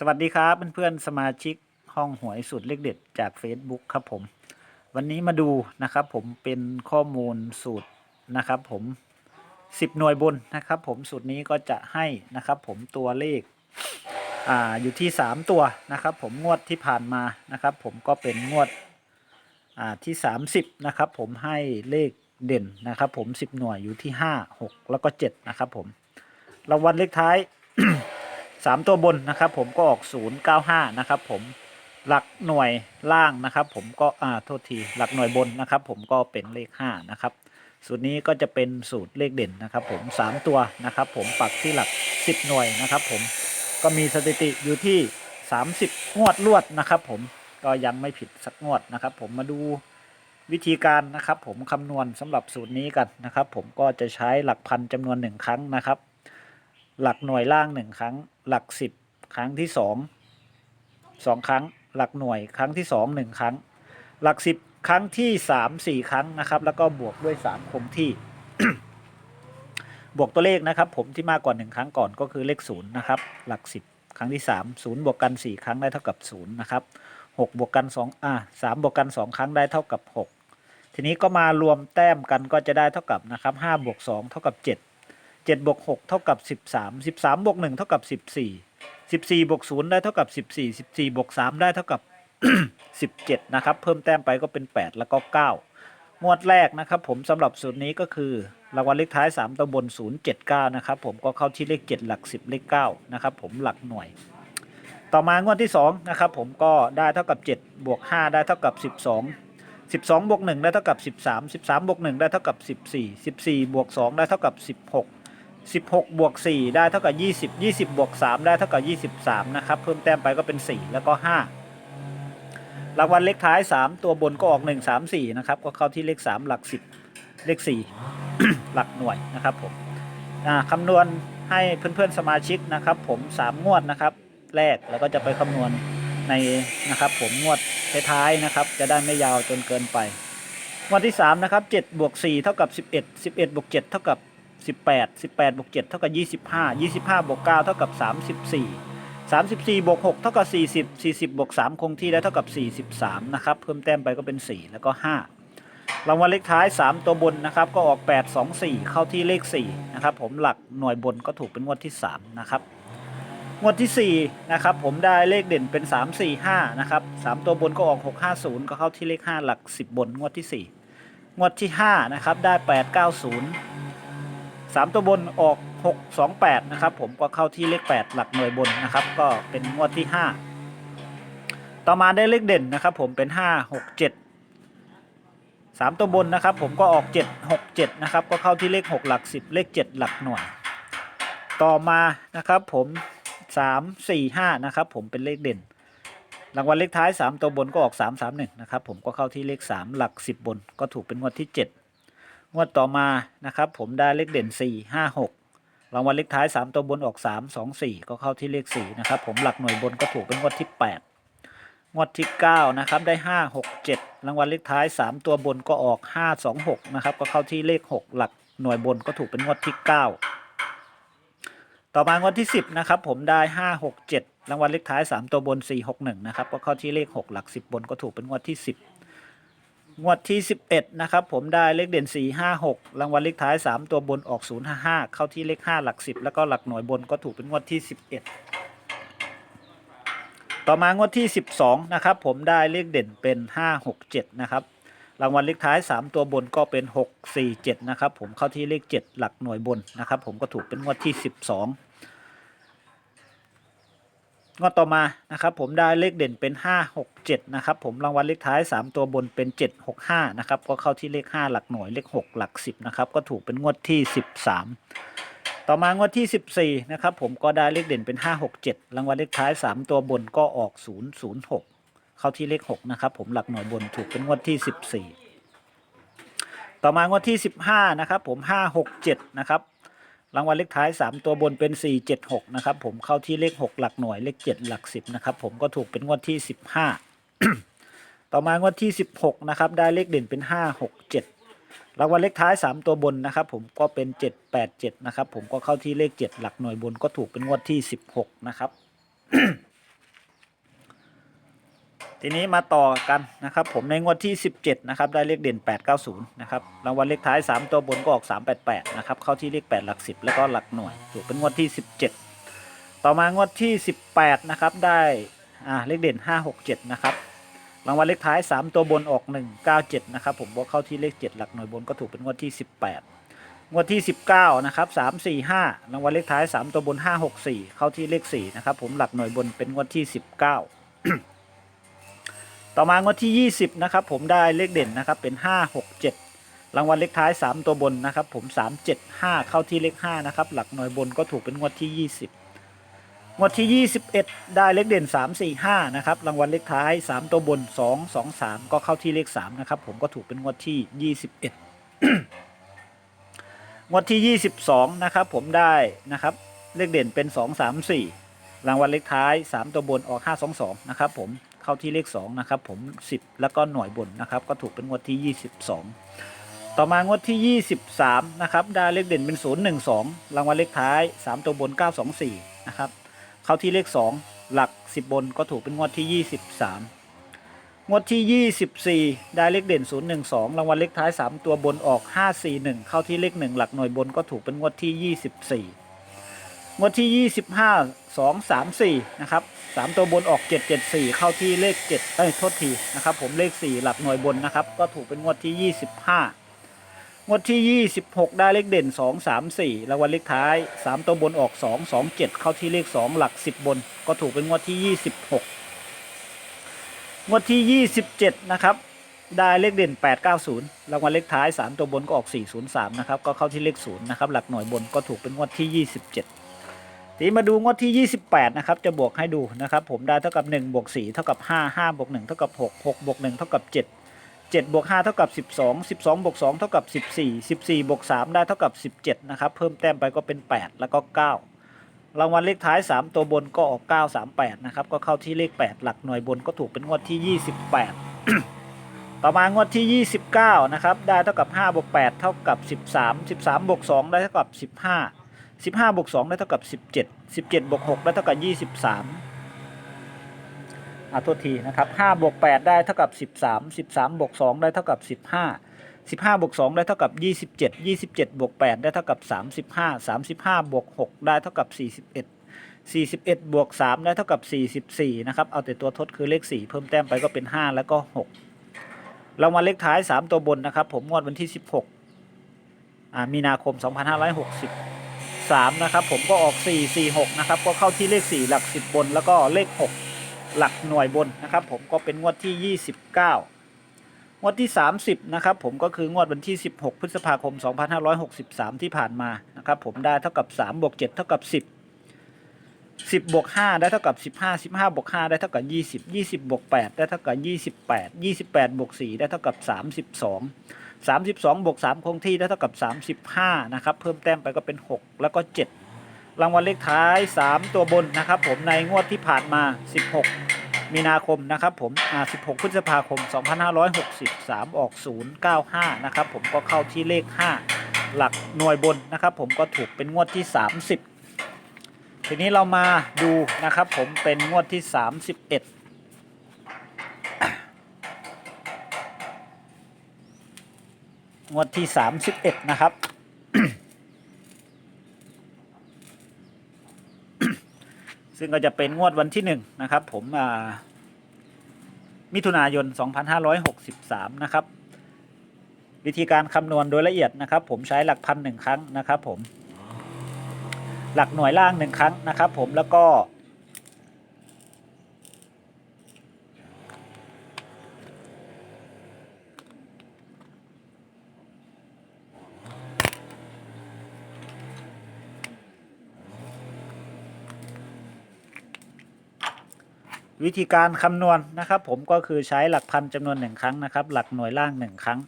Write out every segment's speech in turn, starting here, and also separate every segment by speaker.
Speaker 1: สวัสดีครับเพื่อนๆสมาชิกห้องหวยสุดเลขเด็ดจาก Facebook ครับผม วันนี้มาดูนะครับผมเป็นข้อมูลสูตรนะครับผม 10 หน่วยบนนะครับผมสูตรนี้ก็จะให้นะครับผมตัวเลขอ่าอยู่ที่ 3 ตัวนะครับผมงวดที่ผ่านมานะครับผมก็เป็นงวดอ่าที่ 30นะครับผมให้เลขเด่นนะครับผม 10 หน่วยอยู่ที่ 5 6 แล้วก็7นะครับผมรางวัลเลขท้าย สามตัวบนนะครับผมก็ออก095นะครับผมหลักหน่วยล่างนะครับ ผมก็อ่าโทษทีหลักหน่วยบนนะครับ ผมก็เป็นเลข5นะครับสูตรนี้ก็จะเป็นสูตรเลขเด่นนะครับ ผม3ตัวนะครับ ผมปักที่หลัก10หน่วยนะครับ ผมก็มีสถิติอยู่ที่30งวดรวดนะครับ ผมก็ยังไม่ผิดสักงวดนะครับ ผมมาดูวิธีการนะครับ ผมคำนวณสำหรับสูตรนี้กันนะครับ ผมก็จะใช้หลักพันจำนวนหนึ่งครั้งนะครับ หลักหน่วยล่างหนึ่งครั้ง หลักสิบครั้งที่สองสองครั้ง หลักหน่วยครั้งที่สองหนึ่งครั้ง หลักสิบครั้งที่สามสี่ครั้งนะครับ แล้วก็บวกด้วยสามคงที่ บวกตัวเลขนะครับ ผมที่มากกว่าหนึ่งครั้งก่อนก็คือเลขศูนย์นะครับ หลักสิบครั้งที่สามศูนย์บวกกันสี่ครั้งได้เท่ากับศูนย์นะครับหกบวกกันสองอ่าสามบวกกันสองครั้งได้เท่ากับหกทีนี้ก็มารวมแต้มกันก็จะได้เท่ากับนะครับห้าบวกสองเท่ากับเจ็ด เจ็ดบวกหกเท่ากับสิบสามสิบสามบวกหนึ่งเท่ากับสิบสี่สิบสี่บวกศูนย์ได้เท่ากับสิบสี่สิบสี่บวกสามได้เท่ากับสิบเจ็ดนะครับ เพิ่มแต้มไปก็เป็นแปดแล้วก็เก้างวดแรกนะครับ ผมสำหรับสูตรนี้ก็คือรางวัลเลขท้ายสามตัวบนศูนย์เจ็ดเก้านะครับ ผมก็เข้าที่เลขเจ็ดหลักสิบเลขเก้านะครับ ผมหลักหน่วย ต่อมางวดที่สองนะครับผมก็ได้เท่ากับเจ็ดบวกห้าได้เท่ากับสิบสองสิบสองบวกหนึ่งได้เท่ากับสิบสามสิบสามบวกหนึ่งได้เท่ากับสิบสี่สิบสี่บวกสองได้เท่ากับสิบหก 16 บวก 4 ได้เท่ากับ 20 20 บวก 3 ได้เท่ากับ 23 นะครับ เพิ่มแต้มไปก็เป็น 4 แล้วก็ 5 รางวัลเลขท้าย 3 ตัวบนก็ออก 1 3 4 นะครับ ก็เข้าที่เลข 3 หลัก 10 เลข 4 หลักหน่วยนะครับผมคำนวณให้เพื่อนๆสมาชิกนะครับ ผม 3 งวดนะครับ แรกแล้วก็จะไปคำนวณในนะครับ ผมงวดท้ายๆนะครับ จะได้ไม่ยาวจนเกินไปงวดที่3นะครับ7บวก4เท่ากับ 11 11บวก7เท่ากับ 18 18บวก7เท่ากับ 25 25บวก9เท่ากับ 34 34บวก6เท่ากับ40 40บวก3คงที่ได้เท่ากับ 43 นะครับ เพิ่มแต้มไปก็เป็น 4 แล้วก็ 5 รางวัลเลขท้าย 3 ตัวบนนะครับ ก็ออก 8 2 4 เข้าที่เลข 4 นะครับ ผมหลักหน่วยบนก็ถูกเป็นงวดที่ 3 นะครับ งวดที่ 4 นะครับ ผมได้เลขเด่นเป็น 3 4 5 นะครับ 3 ตัวบนก็ออก 6 5 0 ก็เข้าที่เลข 5 หลัก 10 บนงวดที่ 4 งวดที่ 5 นะครับ ได้ 8 9 0 สามตัวบนออกหกสองแปดนะครับ ผมก็เข้าที่เลขแปดหลักหน่วยบนนะครับ ก็เป็นงวดที่ห้าต่อมาได้เลขเด่นนะครับ ผมเป็นห้าหกเจ็ดสามตัวบนนะครับ ผมก็ออกเจ็ดหกเจ็ดนะครับ ก็เข้าที่เลขหกหลักสิบเลขเจ็ดหลักหน่วย ต่อมานะครับผมสามสี่ห้านะครับ ผมเป็นเลขเด่น รางวัลเลขท้ายสามตัวบนก็ออกสามสามหนึ่งนะครับ ผมก็เข้าที่เลขสามหลักสิบบน ก็ถูกเป็นงวดที่เจ็ด งวดต่อมานะครับผมได้เลขเด่น 4 5 6รางวัลเลขท้าย 3 ตัวบนออก 3 2 4 ก็เข้าที่เลข 4 นะครับ ผมหลักหน่วยบนก็ถูกเป็นงวดที่ 8 งวดที่ 9 นะครับ ได้ 5 6 7 รางวัลเลขท้าย 3 ตัวบนก็ออก 5 2 6 นะครับ ก็เข้าที่เลข 6 หลักหน่วยบนก็ถูกเป็นงวดที่ 9 ต่อมางวดที่ 10 นะครับ ผมได้ 5 6 7 รางวัลเลขท้าย 3 ตัวบน 4 6 1 นะครับ ก็เข้าที่เลข 6 หลัก 10 บนก็ถูกเป็นงวดที่ 10 งวดที่ 11 นะครับ ผมได้เลขเด่น 4 5 6 รางวัลเลขท้าย 3 ตัวบนออก 0 5 5 เข้าที่เลข 5 หลัก 10 แล้วก็หลักหน่วยบนก็ถูกเป็นงวดที่ 11 ต่อมางวดที่ 12 นะครับ ผมได้เลขเด่นเป็น 5 6 7 นะครับ รางวัลเลขท้าย 3 ตัวบนก็เป็น 6 4 7 นะครับ ผมเข้าที่เลข 7 หลักหน่วยบนนะครับ ผมก็ถูกเป็นงวดที่ 12 งวดต่อมานะครับผมได้เลขเด่นเป็น 5 6 7 นะครับผมรางวัลเลขท้าย 3 ตัวบนเป็น 7 6 5 นะครับก็เข้าที่เลข 5 หลักหน่วยเลข 6 หลัก 10 นะครับก็ถูกเป็นงวดที่ 13 ต่อมางวดที่ 14 นะครับผมก็ได้เลขเด่นเป็น 5 6 7 รางวัลเลขท้าย 3 ตัวบนก็ออก 0 0 6 เข้าที่เลข 6 นะครับผมหลักหน่วยบนถูกเป็นงวดที่ 14 ต่อมางวดที่ 15 นะครับผม 5 6 7 นะครับ รางวัลเลขท้าย 3 ตัวบนเป็น 4 7 6 นะครับ ผมเข้าที่เลข 6 หลักหน่วยเลข 7 หลัก 10 นะครับ ผมก็ถูกเป็นงวดที่ 15 ต่อมางวดที่ 16 นะครับ ได้เลขเด่นเป็น 5 6 7 รางวัลเลขท้าย 3 ตัวบนนะครับ ผมก็เป็น 7 8 7 นะครับ ผมก็เข้าที่เลข 7 หลักหน่วยบนก็ถูกเป็นงวดที่ 16 นะครับ ทีนี้มาต่อกันนะครับ ผมในงวดที่ 17 นะครับ ได้เลขเด่น 890 นะครับ รางวัลเลขท้าย 3 ตัวบนก็ออก 388 นะครับ เข้าที่เลข 8 หลัก 10 แล้วก็หลักหน่วย ถูกเป็นงวดที่ 17 ต่อมางวดที่ 18 นะครับ ได้อ่าเลขเด่น 567 นะครับ รางวัลเลขท้าย 3 ตัวบนออก 197 นะครับ ผมว่าเข้าที่เลข 7 หลักหน่วยบนก็ถูกเป็นงวดที่ 18งวดที่ 19 นะครับ 345รางวัลเลขท้าย 3 ตัวบน 564 เข้าที่เลข 4 นะครับ ผมหลักหน่วยบนเป็นงวดที่ 19 ต่อมางวดที่ 20 นะครับ ผมได้เลขเด่นนะครับเป็น 5 6 7 รางวัลเลขท้าย 3 ตัวบนนะครับ ผม 3 7 5 เข้าที่เลข5นะครับ หลักหน่วยบนก็ถูกเป็นงวดที่ 20 งวดที่ 21 ได้เลขเด่น 3 4 5 นะครับ รางวัลเลขท้าย 3 ตัวบน 2 2 3 ก็เข้าที่เลข 3 นะครับ ผมก็ถูกเป็นงวดที่ 21 งวดที่ 22 นะครับ ผมได้นะครับเลขเด่นเป็น 2 3 4 รางวัลเลขท้าย 3 ตัวบนออก 5 2 2 นะครับผม เข้าที่เลข 2 นะครับ ผม 10 แล้วก็หน่วยบนนะครับ ก็ถูกเป็นงวดที่ 22 ต่อมางวดที่ 23 นะครับได้เลขเด่นเป็น 0 1 2 รางวัลเลขท้าย 3 ตัวบน 9 2 4 นะครับ เข้าที่เลข 2 หลัก 10 บนก็ถูกเป็นงวดที่ 23งวดที่ 24 ได้เลขเด่น 0 1 2 รางวัลเลขท้าย 3 ตัวบนออก 5 4 1 เข้าที่เลข 1 หลักหน่วยบนก็ถูกเป็นงวดที่ 24 งวดที่ 25 2 3 4 นะครับ 3 ตัวบนออก 7 7 4 เข้าที่เลข7เอ้ยโทษทีนะครับ ผมเลข 4 หลักหน่วยบนนะครับ ก็ถูกเป็นงวดที่ 25 งวดที่ 26 ได้เลขเด่น 2 3 4รางวัลเลขท้าย 3 ตัวบนออก 2 2 7 เข้าที่เลข 2 หลัก 10 บน ก็ถูกเป็นงวดที่ 26 งวดที่ 27 นะครับ ได้เลขเด่น 890 รางวัลเลขท้าย 3 ตัวบนก็ออก 403 นะครับ ก็เข้าที่เลข 0 นะครับ หลักหน่วยบนก็ถูกเป็นงวดที่ 27 ทีมาดูงวดที่ 28 นะครับ จะบวกให้ดูนะครับ ผมได้เท่ากับ1บวก4เท่ากับ 5 5บวก1เท่ากับ 6 6บวก1เท่ากับ 7 7บวก5เท่ากับ 12 12บวก2เท่ากับ 14 14บวก3ได้เท่ากับ 17 นะครับ เพิ่มแต้มไปก็เป็น 8 แล้วก็ 9 รางวัลเลขท้าย 3 ตัวบนก็ออก 938 นะครับ ก็เข้าที่เลข 8 หลักหน่วยบนก็ถูกเป็นงวดที่ 28 ต่อมางวดที่ 29 นะครับ ได้เท่ากับ5บวก8เท่ากับ 13 13บวก2ได้เท่ากับ 15 15บวก2ได้เท่ากับ 17 17บวก6ได้เท่ากับ 23อ่าโทษทีนะครับ5บวก8ได้เท่ากับ 13 13บวก2ได้เท่ากับ 15 15บวก2ได้เท่ากับ 27 27บวก8ได้เท่ากับ 35 35บวก6ได้เท่ากับ 41 41 บวก 3 ได้เท่ากับ 44 นะครับ เอาแต่ตัวทดคือเลข 4 เพิ่มแต้มไปก็เป็น 5 แล้วก็6รางวัลเลขท้าย 3 ตัวบนนะครับ ผมงวดวันที่ 16อ่ามีนาคม 3 นะครับ ผมก็ออก 4 4 6 นะครับ ก็เข้าที่เลข 4 หลัก 10 บน แล้วก็เลข 6 หลักหน่วยบนนะครับ ผมก็เป็นงวดที่ 29 งวดที่ 30 นะครับ ผมก็คืองวดวันที่ 16 พฤษภาคม 2563 ที่ผ่านมานะครับผมได้เท่ากับ3บวก7เท่ากับ 10 10บวก5ได้เท่ากับ 15 15บวก5ได้เท่ากับ 20 20บวก8ได้เท่ากับ 28 28บวก4ได้เท่ากับ 32 32บวก3คงที่ได้เท่ากับ 35 นะครับ เพิ่มแต้มไปก็เป็น 6 แล้วก็ 7 รางวัลเลขท้าย 3 ตัวบนนะครับผมในงวดที่ผ่านมา 16 มีนาคมนะครับผมอ่า16 พฤษภาคม 2563 ออก 095 นะครับผมก็เข้าที่เลข 5 หลักหน่วยบนนะครับผมก็ถูกเป็นงวดที่ 30 ทีนี้เรามาดูนะครับผมเป็นงวดที่ 31 งวดที่31นะครับ ซึ่งก็จะเป็นงวดวันที่1นะครับ ผมอ่ามิถุนายน 2563 นะครับ วิธีการคำนวณโดยละเอียดนะครับ ผมใช้หลักพันหนึ่งครั้งนะครับ ผม หลักหน่วยล่างหนึ่งครั้งนะครับ ผมแล้วก็ วิธีการคำนวณนะครับ ผมก็คือใช้หลักพันจำนวนหนึ่งครั้งนะครับ หลักหน่วยล่างหนึ่งครั้ง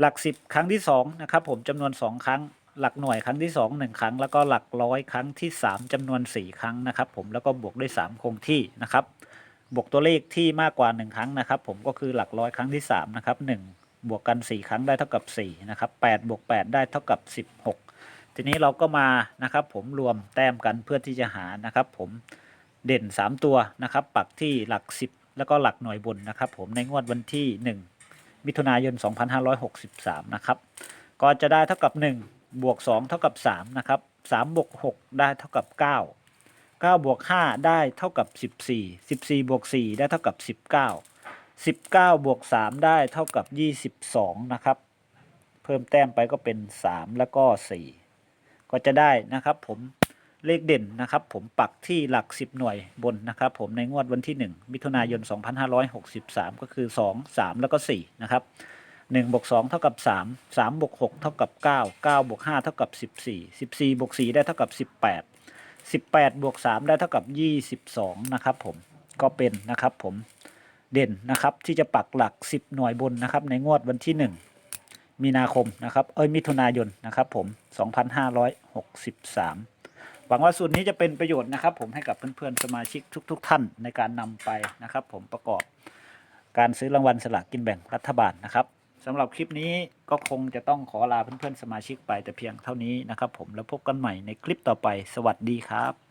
Speaker 1: หลักสิบครั้งที่สองนะครับผมจำนวนสองครั้ง หลักหน่วยครั้งที่สองหนึ่งครั้ง แล้วก็หลักร้อยครั้งที่สามจำนวนสี่ครั้งนะครับ ผมแล้วก็บวกด้วยสามคงที่นะครับบวกตัวเลขที่มากกว่าหนึ่งครั้งนะครับ ผมก็คือหลักร้อยครั้งที่สามนะครับหนึ่งบวกกันสี่ครั้งได้เท่ากับสี่นะครับแปดบวกแปดได้เท่ากับสิบหกทีนี้เราก็มานะครับ ผมรวมแต้มกันเพื่อที่จะหานะครับ ผม เด่นสามตัวนะครับปักที่หลักสิบแล้วก็หลักหน่วยบนนะครับ ผมในงวดวันที่ 1 มิถุนายน 2563 นะครับ ก็จะได้เท่ากับ 1 บวก 2 เท่ากับ 3 นะครับ 3 บวก 6 ได้เท่ากับ 9 9 บวก 5 ได้เท่ากับ 14 14 บวก 4 ได้เท่ากับ 19 19 บวก 3 ได้เท่ากับ 22 นะครับ เพิ่มแต้มไปก็เป็น 3 แล้วก็ 4 ก็จะได้นะครับผม เลขเด่นนะครับ ผมปักที่หลัก 10 หน่วยบนนะครับ ผมในงวดวันที่ 1 มิถุนายน 2563 ก็คือ 2 3 แล้วก็ 4 นะครับ1บวก2เท่ากับ 3 3บวก6เท่ากับ 9 9บวก5เท่ากับ 14 14บวก4ได้เท่ากับ 18 18บวก3ได้เท่ากับ 22 นะครับผมก็เป็นนะครับผมเด่นนะครับที่จะปักหลัก 10 หน่วยบนนะครับ ในงวดวันที่ 1 มีนาคมนะครับเอ้ยมิถุนายนนะครับผม 2563 หวังว่าสูตรนี้จะเป็นประโยชน์นะครับ ผมให้กับเพื่อนๆสมาชิกทุก ๆท่านในการนำไปนะครับ ผมประกอบการซื้อรางวัลสลากกินแบ่งรัฐบาลนะครับสำหรับคลิปนี้ก็คงจะต้องขอลาเพื่อนๆสมาชิกไปแต่เพียงเท่านี้นะครับ ผมแล้วพบกันใหม่ในคลิปต่อไป สวัสดีครับ